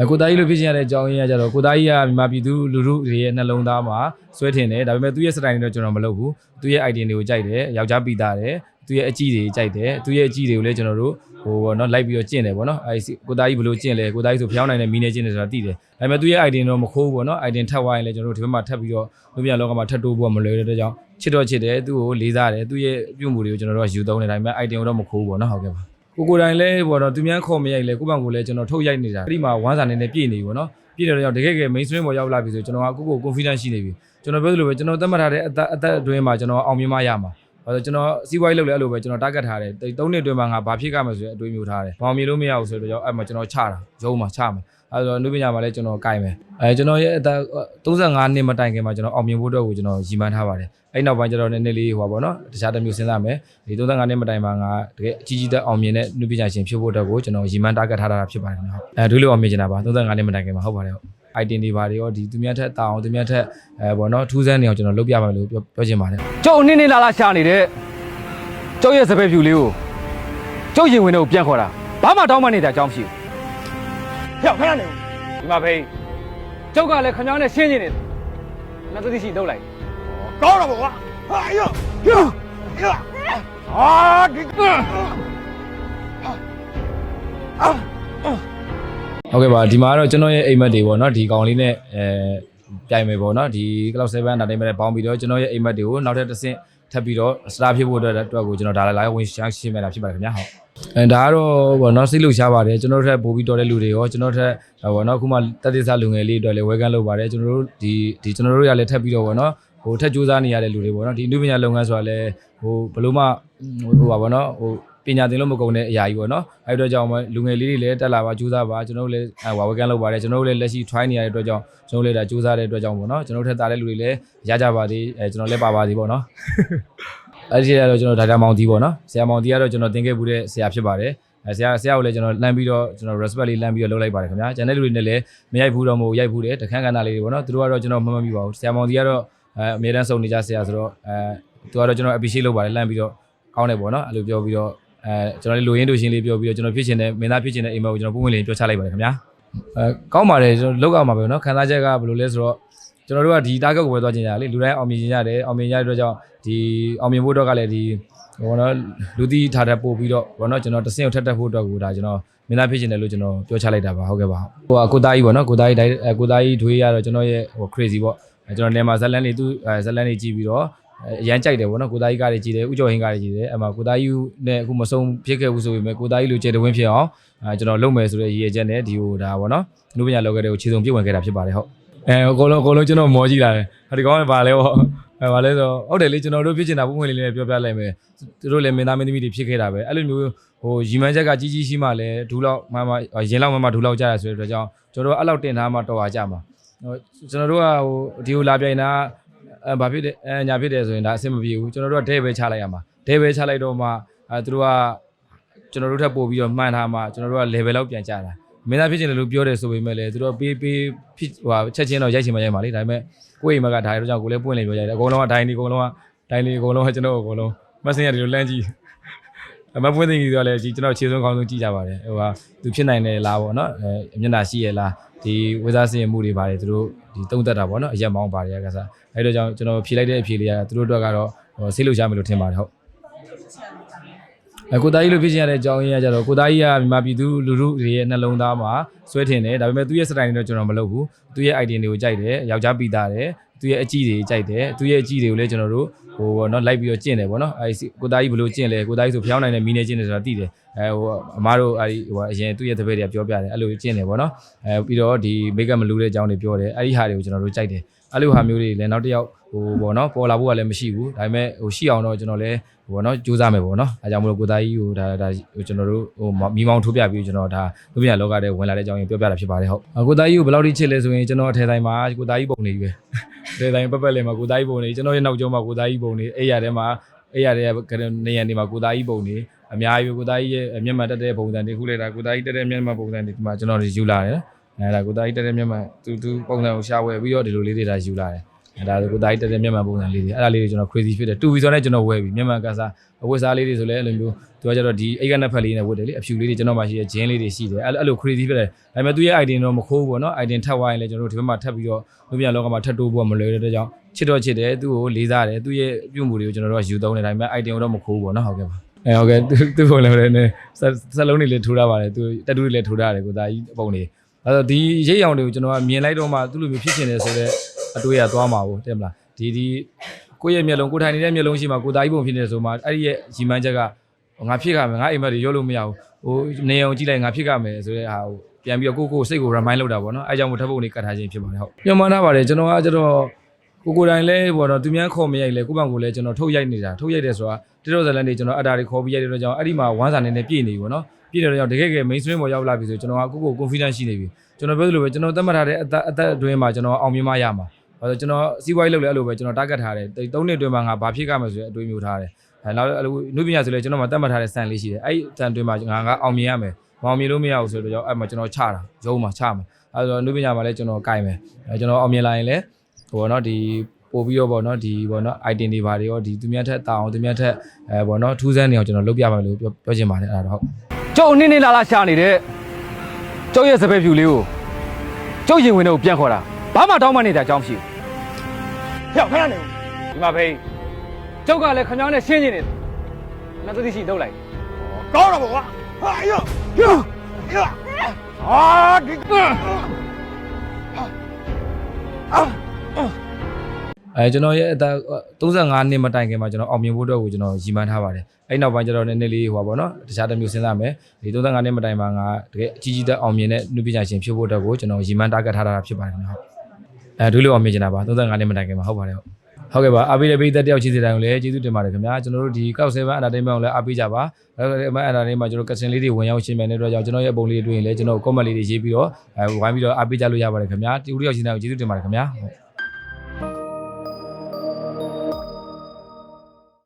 အဲကိုသားကြီးလို့ဖြစ်ချင်ရတဲ့အကြောင်းရင်းကကြတော့ကိုသားကြီးကမြန်မာပြည်သူလူထုတွေရဲ့နှလုံးသားမှာဆွဲထင်တယ်ဒါပေမဲ့သူ့ရဲ့စတိုင်တွေတော့ကျွန်တော်မလုပ်ဘူးသူ့ရဲ့ idea တွေကိုကြိုက်တယ်ယောက်ျားပြီးသားတယ်သူ့ရဲ့အကြည့်တွေကြိုက်တယ်သူ့ရဲ့အကြည့်တွေကိုလည်းကျွန်တော်တို့ဟိုပေါ့နော်လိုက်ပြီးတော့ကျင့်တယ်ပေါ့နော်အဲကိုသားကြီးဘယ်လိုကျင့်လဲကိုသားကြီးဆိုဖျောင်းနိုင်တဲ့မီးနေကျင့်တယ်ဆိုတာသိတယ်ဒါပေမဲ့သူ့ရဲ့ idea တော့မခိုးဘူးပေါ့နော် idea ထပ်သွားရင်လည်းကျွန်တော်တို့ဒီဘက်မှာထပ်ပြီးတော့လူပြန်လောကမှာထပ်တိုးဖို့မလွယ်တဲ့အတွက်ကြောင့်ချစ်တော့ချစ်တယ်သူ့ကိုလေးစားတယ်သူ့ရဲ့ပြုမှုတွေကိုကျွန်တော်တို့ကယူသုံးတယ်ဒါပေမဲ့ idea တော့မခိုးဘူးပေါ့နော်ဟုတ်ကဲ့ပါ ကိုကိုယ်တိုင်လည်းပေါ့နော်သူများခေါ်မရိုက်လဲကိုယ့်ဘန်ကိုလည်းကျွန်တော်ထုတ်ရိုက်နေတာအဲ့ဒီမှာဝမ်းစာနေနဲ့ပြည့်နေပြီပေါ့နော်ပြည့်တဲ့တော့တကယ်ကယ် mainstream ပေါ်ရောက်လာပြီဆိုကျွန်တော်ကကိုယ့်ကို confidence ရှိနေပြီကျွန်တော်ပြောသလိုပဲကျွန်တော်သတ်မှတ်ထားတဲ့အသက်အသက်အတွင်းမှာကျွန်တော်အောင်မြင်မှရမှာဘာလို့ကျွန်တော်စီးပွားရေးလုပ်လဲအဲ့လိုပဲကျွန်တော် target ထားတယ်၃နှစ်အတွင်းမှာငါဘာဖြစ်ကြမှာဆိုတဲ့အတွေးမျိုးထားတယ်ဘောင်မြင်လို့မရဘူးဆိုတော့ကြောင့်အဲ့မှာကျွန်တော်ချတာရုံးမှာချမှာ အဲ့တော့လူပညာမှာလည်းကျွန်တော်ကင်မယ်အဲကျွန်တော်ရဲ့အသက်35နှစ်မတိုင်ခင်မှာကျွန်တော်အောင်မြင်ဖို့အတွက်ကိုကျွန်တော်ရည်မှန်းထားပါတယ်အဲ့နောက်ပိုင်းကျတော့နည်းနည်းလေးဟိုပါပေါ့နော်တခြားတစ်မျိုးစဉ်းစားမယ်ဒီ35နှစ်မတိုင်မှာငါတကယ်အကြီးကြီးတက်အောင်မြင်တဲ့လူပညာရှင်ဖြစ်ဖို့အတွက်ကိုကျွန်တော်ရည်မှန်း target ထားတာဖြစ်ပါတယ်ခင်ဗျဟုတ်အဲဒုလိုအောင်မြင်နေတာပါ35နှစ်မတိုင်ခင်မှာဟုတ်ပါတယ်ဟုတ် item တွေပါတယ်ရောဒီသူများထက်တာအောင်သူများထက်အဲပေါ့နော်ထူးဆန်းနေအောင်ကျွန်တော်လုပ်ပြပါမယ်လို့ပြောပြောချင်ပါတယ်ကျုပ်အနည်းနည်းလာလာရှာနေတဲ့ကျုပ်ရဲ့စပယ်ဖြူလေးကိုကျုပ်ရင်ဝင်တော့ပြန်ခေါ်တာဘာမှတောင်းမနေတဲ့အကြောင်းမရှိဘူး ဟဲ့ခဏနေဒီမှာဖေးကျုပ်ကလည်းခင်ဗျားနဲ့ရှင်းနေတယ်နှစ်သတိရှိလောက်လိုက်ကောင်းတော့ကွာဟာယောယောယောဟာဒီကအာဟုတ်ကဲ့ပါဒီမှာကတော့ကျွန်တော်ရဲ့အိမ်မက်တွေပေါ့နော်ဒီကောင်လေးနဲ့အဲပြိုင်မယ်ပေါ့နော်ဒီ Cloud 7 Entertainment နဲ့ပေါင်းပြီးတော့ကျွန်တော်ရဲ့အိမ်မက်တွေကိုနောက်ထပ်တစ်ဆင့်ထပ်ပြီးတော့ star ဖြစ်ဖို့အတွက်အတွက်ကိုကျွန်တော်ဒါလည်း live ဝင်ရှင်းရှင်းမယ်တာဖြစ်ပါတယ်ခင်ဗျာဟုတ် အဲဒါကတော့ပေါ့နော်စိတ်လှုပ်ရှားပါတယ်ကျွန်တော်တို့ထက်ပို့ပြီးတော်တဲ့လူတွေရောကျွန်တော်တို့ထက်ပေါ့နော်အခုမှတက်တိစလူငယ်လေးအတွက်လည်း welcome လုပ်ပါတယ်ကျွန်တော်တို့ဒီဒီကျွန်တော်တို့ရလည်းထပ်ပြီးတော့ပေါ့နော်ဟိုထက်စူးစမ်းနေရတဲ့လူတွေပေါ့နော်ဒီအနုပညာလုပ်ငန်းဆိုတာလည်းဟိုဘလို့မှဟိုပါပေါ့နော်ဟိုပညာသင်လို့မကုန်တဲ့အရာကြီးပေါ့နော်အဲ့အတွက်ကြောင့်မလူငယ်လေးတွေလည်းတက်လာပါကြိုးစားပါကျွန်တော်တို့လည်းဝါဝကန်လုပ်ပါတယ်ကျွန်တော်တို့လည်းလက်ရှိ try နေရတဲ့အတွက်ကြောင့်ကျွန်တော်တို့လည်းဒါကြိုးစားတဲ့အတွက်ကြောင့်ပေါ့နော်ကျွန်တော်တို့ထက်သားတဲ့လူတွေလည်းရကြပါသေးအဲကျွန်တော်လည်းပါပါသေးပေါ့နော် အဲ့ဒီကတော့ကျွန်တော်ဒေါက်တာမောင်တီပေါ့နော်ဆရာမောင်တီကတော့ကျွန်တော်သင်ခဲ့မှုတဲ့ဆရာဖြစ်ပါတယ်အဲဆရာဆရာကိုလည်းကျွန်တော်လှမ်းပြီးတော့ကျွန်တော် respect လေးလှမ်းပြီးတော့လုပ်လိုက်ပါတယ်ခင်ဗျာကျန်တဲ့လူတွေနဲ့လည်းမရိုက်ဘူးတော့မဟုတ်ရိုက်ဘူးတယ်တခန်းကဏ္ဍလေးတွေပေါ့နော်သူတို့ကတော့ကျွန်တော်မမှတ်မိပါဘူးဆရာမောင်တီကတော့အဲအမြဲတမ်းစုံနေကြဆရာဆိုတော့အဲသူကတော့ကျွန်တော် appreciate လုပ်ပါတယ်လှမ်းပြီးတော့ကောင်းတယ်ပေါ့နော်အဲ့လိုပြောပြီးတော့အဲကျွန်တော်လေးလိုရင်းလိုရှင်းလေးပြောပြီးတော့ကျွန်တော်ဖြစ်ချင်တဲ့မင်းသားဖြစ်ချင်တဲ့အိမ်မက်ကိုကျွန်တော်ပုံဝင်လေးပြောချလိုက်ပါတယ်ခင်ဗျာအဲကောင်းပါတယ်ကျွန်တော်လောက်အောင်ပါပဲနော်ခံစားချက်ကဘယ်လိုလဲဆိုတော့ ကျွန်တော်တို့ကဒီ target ကိုပဲသွားကျင်ကြတာလေလူတိုင်းအောင်မြင်ကြတယ်အောင်မြင်ကြတဲ့အတွက်ကြောင့်ဒီအောင်မြင်ဖို့အတွက်ကလည်းဒီဘောနော်လူတီထားတဲ့ပို့ပြီးတော့ဘောနော်ကျွန်တော်တဆင့်ကိုထက်တက်ဖို့အတွက်ကိုဒါကျွန်တော်မင်းသားဖြစ်ချင်တယ်လို့ကျွန်တော်ပြောချလိုက်တာပါဟုတ်ကဲ့ပါဟိုကကိုသားကြီးပေါ့နော်ကိုသားကြီးကိုသားကြီးထွေးရတော့ကျွန်တော်ရဲ့ဟို crazy ပေါ့ကျွန်တော်နေမှာဇလန်လေးသူ့ဇလန်လေးကြည့်ပြီးတော့အရန်ကြိုက်တယ်ဗောနော်ကိုသားကြီးကလည်းကြည်တယ်ဥကျော်ဟင်းကလည်းကြည်တယ်အမှကိုသားကြီးနဲ့အခုမဆုံးဖြစ်ခဲ့ဘူးဆိုပေမဲ့ကိုသားကြီးလိုကျယ်တဝင်းဖြစ်အောင်ကျွန်တော်လုပ်မယ်ဆိုတဲ့ရည်ရချက်နဲ့ဒီဟိုဒါဗောနော်လူပညာလောကတွေကိုခြေစုံပြည့်ဝင်ခဲ့တာဖြစ်ပါတယ်ဟုတ် အဲအကုန်လုံးအကုန်လုံးကျွန်တော်မောကြည့်လာတယ်ဟာဒီကောင်ကဘာလဲဗောအဲဘာလဲဆိုဟုတ်တယ်လေကျွန်တော်တို့ဖြစ်ချင်တာပုံမှန်လေးလေးပြောပြလိုက်မယ်သူတို့လည်းမင်းသားမင်းသမီးတွေဖြစ်ခဲ့တာပဲအဲ့လိုမျိုးဟိုရီမန်းချက်ကကြီးကြီးရှိမှလည်းဒူးလောက်မမရင်လောက်မမဒူးလောက်ကြရဆိုတဲ့အတွက်ကြောင့်ကျွန်တော်တို့အဲ့လောက်တင်ထားမှတော်ပါကြမှာဟိုကျွန်တော်တို့ကဟိုဒီကိုလာပြိုင်တာအဲဘာဖြစ်တယ်အဲညာဖြစ်တယ်ဆိုရင်ဒါအဆင်မပြေဘူးကျွန်တော်တို့ကဒဲပဲချလိုက်ရမှာဒဲပဲချလိုက်တော့မှအဲသူတို့ကကျွန်တော်တို့ထပ်ပို့ပြီးတော့မှန်ထားမှကျွန်တော်တို့က level လောက်ပြန်ကြတာ မင်းသားဖြစ်ချင်တယ်လို့ပြောတယ်ဆိုပေမဲ့လည်းသူတို့ကပေးပေးဖြစ်ဟိုဟာချက်ချင်းတော့ရိုက်ချင်မှရိုက်မှာလေဒါပေမဲ့ကိုယ့်အိမ်မကဒါရီတော့ကြောင့်ကိုလည်းပွင့်လင်ပြောရိုက်တယ်အကုန်လုံးကဒိုင်းဒီအကုန်လုံးကဒိုင်းဒီအကုန်လုံးကကျွန်တော်အကုန်လုံးမဆင်ရတယ်လို့လမ်းကြည့်အမပွင့်သိကြီးဆိုတော့လည်းဒီကျွန်တော်ခြေစွမ်းကောင်းဆုံးကြည့်ကြပါတယ်ဟိုဟာသူဖြစ်နိုင်တယ်လားပေါ့နော်အဲမျက်နှာရှိရလားဒီဝေစားစင်မှုတွေပါတယ်သူတို့ဒီတုံးတက်တာပေါ့နော်အရက်မောင်းပါတယ်ကစားအဲ့တော့ကြောင့်ကျွန်တော်ဖြေလိုက်တဲ့အဖြေလေးကသူတို့အတွက်ကတော့ဟိုဆေးလို့ရမယ်လို့ထင်ပါတယ်ဟုတ် အကိုသားကြီးလို့ဖြစ်ချင်ရတဲ့အကြောင်းရင်းကကြတော့ကိုသားကြီးကမြန်မာပြည်သူလူထုတွေရဲ့နှလုံးသားမှာဆွဲထင်တယ်ဒါပေမဲ့သူ့ရဲ့စတိုင်တွေတော့ကျွန်တော်မလုပ်ဘူးသူ့ရဲ့ idea တွေကိုကြိုက်တယ်ယောက်ျားပြီးသားတယ်သူ့ရဲ့အကြည့်တွေကြိုက်တယ်သူ့ရဲ့အကြည့်တွေကိုလည်းကျွန်တော်တို့ဟိုပေါ့နော်လိုက်ပြီးတော့ကျင့်တယ်ပေါ့နော်အဲကိုသားကြီးဘယ်လိုကျင့်လဲကိုသားကြီးဆိုဖျောင်းနိုင်တဲ့မီးနေကျင့်တယ်ဆိုတာသိတယ်အဲဟိုအမားတို့အဲဒီဟိုအရင်သူ့ရဲ့တပည့်တွေကပြောပြတယ်အဲ့လိုကျင့်တယ်ပေါ့နော်အဲပြီးတော့ဒီ make up မလူတဲ့အကြောင်းတွေပြောတယ်အဲ့ဒီဟာတွေကိုကျွန်တော်တို့ကြိုက်တယ် အဲ့လိုဟာမျိုးတွေလည်းနောက်တစ်ယောက်ဟိုပေါ့နော်ပေါ်လာဖို့ကလည်းမရှိဘူးဒါပေမဲ့ဟိုရှိအောင်တော့ကျွန်တော်လည်းဟိုပေါ့နော်ကြိုးစားမယ်ပေါ့နော်အဲကြောင့်မလို့ကိုသားကြီးဟိုဒါဒါဟိုကျွန်တော်တို့ဟိုမီးမောင်းထိုးပြပြီးကျွန်တော်ဒါလူပြလောကထဲဝင်လာတဲ့အကြောင်းကိုပြောပြတာဖြစ်ပါတယ်ဟုတ်ကိုသားကြီးကိုဘယ်လောက်ထိချစ်လဲဆိုရင်ကျွန်တော်အထယ်တိုင်းမှာကိုသားကြီးပုံနေပြီပဲဒေတိုင်းပက်ပက်လေးမှာကိုသားကြီးပုံနေကျွန်တော်ရဲ့နောက်ကျောမှာကိုသားကြီးပုံနေအဲ့ရထဲမှာအဲ့ရထဲကနေရနေမှာကိုသားကြီးပုံနေအများကြီးကိုသားကြီးရဲ့မျက်မှန်တက်တဲ့ပုံစံတွေခုလေဒါကိုသားကြီးတက်တဲ့မျက်မှန်ပုံစံတွေဒီမှာကျွန်တော်တွေယူလာတယ် အဲဒါကိုသားကြီးတက်တဲ့မျက်မှန်သူသူပုံစံကိုရှာဝယ်ပြီးတော့ဒီလိုလေးတွေဒါယူလာတယ်အဲဒါကိုတာကြီးတက်တဲ့မြန်မာပုံစံလေးတွေအဲ့ဒါလေးတွေကျွန်တော် crazy ဖြစ်တယ်တူပြီဆိုတော့ကျွန်တော်ဝယ်ပြီမြန်မာကစားအဝတ်စားလေးတွေဆိုလည်းအဲ့လိုမျိုးသူကကျတော့ဒီအိတ်ကနက်ဖက်လေးနဲ့ဝတ်တယ်လေအဖြူလေးတွေကျွန်တော်မှရှိတဲ့ဂျင်းလေးတွေရှိတယ်အဲ့အဲ့လို crazy ဖြစ်တယ်ဒါပေမဲ့သူရဲ့ idea တော့မခိုးဘူးပေါ့နော် idea ထပ်သွားရင်လည်းကျွန်တော်တို့ဒီဘက်မှာထပ်ပြီးတော့လူပြန်လောကမှာထပ်တိုးဖို့မလွယ်တဲ့ကြောင့်ချစ်တော့ချစ်တယ်သူ့ကိုလေးစားတယ်သူ့ရဲ့ပြုမှုတွေကိုကျွန်တော်တို့ကယူသုံးတယ်ဒါပေမဲ့ idea တော့မခိုးဘူးပေါ့နော်ဟုတ်ကဲ့ပါအဲဟုတ်ကဲ့သူသူ့ပုံလည်းလည်းစက်လုံးတွေလည်းထိုးထားပါတယ်သူတက်တူတွေလည်းထိုးထားတယ်ကိုသားကြီးပုံတွေ အဲ့တော့ဒီရိတ်ရောင်တွေကိုကျွန်တော်ကမြင်လိုက်တော့မှသူ့လိုမျိုးဖြစ်ချင်တယ်ဆိုတော့အတွေ့အကြသွားမှာပေါ့တဲ့မလားဒီဒီကိုယ့်ရဲ့မျက်လုံးကိုထိုင်နေတဲ့မျက်လုံးရှိမှကိုသားကြီးပုံဖြစ်နေတယ်ဆိုမှအဲ့ဒီရဲ့ရီမန်းချက်ကငါဖြစ်ခမယ်ငါအိမ်မက်တွေရုပ်လို့မရဘူးဟိုနေအောင်ကြည့်လိုက်ငါဖြစ်ခမယ်ဆိုတဲ့ဟာကိုပြန်ပြီးတော့ကိုကိုစိတ်ကို remind လုပ်တာပေါ့နော်အဲကြောင့်မို့ထပ်ပုံလေးကတ်ထားခြင်းဖြစ်ပါတယ်ဟုတ်ညှော်မှန်းထားပါတယ်ကျွန်တော်ကကျတော့ကိုကိုတိုင်းလဲပေါ့နော်သူများခေါ်မရိုက်လဲကိုယ့်ဘန်ကိုလဲကျွန်တော်ထုတ်ရိုက်နေတာထုတ်ရိုက်တယ်ဆိုတာတိတော့ဇလန်တွေကျွန်တော်အတားတွေခေါ်ပြီးရိုက်တဲ့တော့ကြောင့်အဲ့ဒီမှာဝမ်းစာနေနေပြည့်နေပြီပေါ့နော် ပြည့်တဲ့တော့ကြောင့်တကယ်ကယ် mainstream ပေါ်ရောက်လာပြီဆိုကျွန်တော်ကကိုကို confidence ရှိနေပြီကျွန်တော်ပြောသလိုပဲကျွန်တော်သတ်မှတ်ထားတဲ့အသက်အသက်အတွင်းမှာကျွန်တော်အောင်မြင်မှရမှာဘာလို့ကျွန်တော်စီးပွားရေးလုပ်လဲအဲ့လိုပဲကျွန်တော် target ထားတယ်၃နှစ်အတွင်းမှာငါဘာဖြစ်ကြမှာဆိုတဲ့အတွေးမျိုးထားတယ်အဲနောက်အဲ့လိုနုပညာဆိုလဲကျွန်တော်မှသတ်မှတ်ထားတဲ့စံလေးရှိတယ်အဲ့ဒီစံအတွင်းမှာငါကအောင်မြင်ရမယ်မအောင်မြင်လို့မရဘူးဆိုတော့ကြောင့်အဲ့မှာကျွန်တော်ချတာရုံးမှာချမှာအဲ့တော့နုပညာမှာလဲကျွန်တော်ကင်မယ်အဲကျွန်တော်အောင်မြင်လာရင်လဲဟိုနော်ဒီပို့ပြီးတော့ဗောနော်ဒီဗောနော် item တွေဘာတွေရောဒီသူများထက်တောင်းသူများထက်အဲဗောနော်ထူးဆန်းနေအောင်ကျွန်တော်လုပ်ပြပါမယ်လို့ပြောပြောချင်ပါတယ်အဲ့ဒါတော့ဟုတ် ကျုပ်နေ့နေ့လာလာရှာနေတဲ့ကျုပ်ရဲ့စပယ်ဖြူလေးကိုကျုပ်ရင်ဝင်တော့ပြန်ခေါ်တာဘာမှတောင်းမနေတဲ့အကြောင်းမရှိဟဲ့ခဏနေဦးဘူးဒီမှာဖေးကျုပ်ကလည်းခမောင်းနဲ့ရှင်းနေတယ်နှစ်သတိရှိလောက်လိုက်ကောင်းတော့ဗောကွာဟာအယောဟေ့ဟေ့အာဒီကအာ အဲကျွန်တော်ရဲ့အသက်35နှစ်မတိုင်ခင်မှာကျွန်တော်အောင်မြင်ဖို့အတွက်ကိုကျွန်တော်ရည်မှန်းထားပါတယ်အဲ့နောက်ပိုင်းကျတော့နည်းနည်းလေးဟိုပါပေါ့နော်တခြားတစ်မျိုးစဉ်းစားမယ်ဒီ35နှစ်မတိုင်မှာငါတကယ်အကြီးကြီးသက်အောင်မြင်တဲ့နုပညာရှင်ဖြစ်ဖို့အတွက်ကိုကျွန်တော်ရည်မှန်းတာဂက်ထားတာဖြစ်ပါတယ်ခင်ဗျဟုတ်အဲဒုလိုအောင်မြင်ချင်တာပါ35နှစ်မတိုင်ခင်မှာဟုတ်ပါတယ်ဟုတ်ဟုတ်ကဲ့ပါအားပေးတဲ့ပိသက်တယောက်ချစ်စီတိုင်းကိုလည်းကျေးဇူးတင်ပါတယ်ခင်ဗျာကျွန်တော်တို့ဒီ Cloud7 Entertainment ကိုလည်းအားပေးကြပါအဲ့တော့ဒီ Entertainment မှာကျွန်တော်ကစင်လေးတွေဝင်ရောက်ရှင်းပြနေတဲ့အတွက်ကြောင့်ကျွန်တော်ရဲ့ပုံလေးတွေတွေ့ရင်လည်းကျွန်တော် comment လေးတွေရေးပြီးတော့အဲဝိုင်းပြီးတော့အားပေးကြလို့ရပါတယ်ခင်ဗျာဒီဦးတယောက်ချစ်တိုင်းကိုကျေးဇူးတင်ပါတယ်ခင်ဗျာဟုတ်